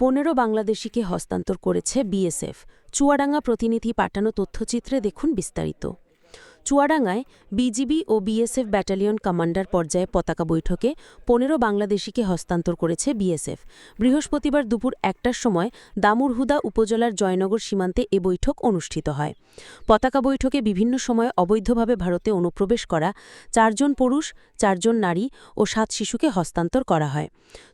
পনেরো বাংলাদেশিকে হস্তান্তর করেছে বিএসএফ। চুয়াডাঙ্গা প্রতিনিধি পাঠানো তথ্যচিত্রে দেখুন বিস্তারিত। চুয়াডাঙ্গায় বিজিবি ও বিএসএফ ব্যাটালিয়ন কমান্ডার পর্যায়ে পতাকা বৈঠকে পনেরো বাংলাদেশিকে হস্তান্তর করেছে বিএসএফ। বৃহস্পতিবার দুপুর একটার সময় দামুরহুদা উপজেলার জয়নগর সীমান্তে এ বৈঠক অনুষ্ঠিত হয়। পতাকা বৈঠকে বিভিন্ন সময় অবৈধভাবে ভারতে অনুপ্রবেশ করা চারজন পুরুষ, চারজন নারী ও সাত শিশুকে হস্তান্তর করা হয়।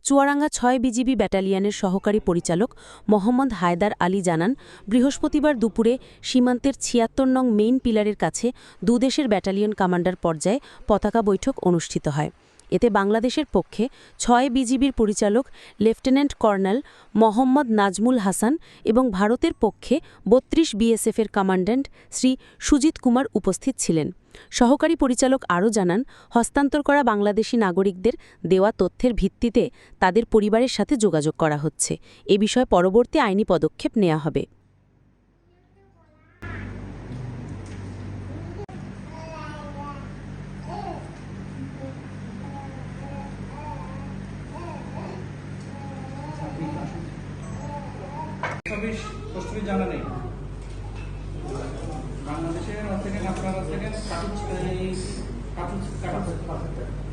চুয়াডাঙ্গা ছয় বিজিবি ব্যাটালিয়নের সহকারী পরিচালক মোহাম্মদ হায়দার আলী জানান, বৃহস্পতিবার দুপুরে সীমান্তের ছিয়াত্তর নং মেইন পিলারের কাছে দুদেশের ব্যাটালিয়ন কমান্ডার পর্যায়ে পতাকা বৈঠক অনুষ্ঠিত হয়। এতে বাংলাদেশের পক্ষে ছয় বিজিবির পরিচালক লেফটেন্যান্ট কর্নেল মোহাম্মদ নাজমুল হাসান এবং ভারতের পক্ষে বত্রিশ বিএসএফের কমান্ড্যান্ট শ্রী সুজিত কুমার উপস্থিত ছিলেন। সহকারী পরিচালক আরও জানান, হস্তান্তর করা বাংলাদেশি নাগরিকদের দেওয়া তথ্যের ভিত্তিতে তাদের পরিবারের সাথে যোগাযোগ করা হচ্ছে। এ বিষয়ে পরবর্তী আইনি পদক্ষেপ নেওয়া হবে। ছাব্বিশ প্রশ্নই জানা নেই। বাংলাদেশের অর্থেন আপনারা থাকেন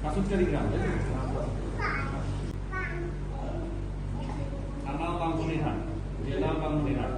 কাটুচারি গ্রাম থানা বাঙ্গুনিহাট জেলা বাঙ্গুনিহাট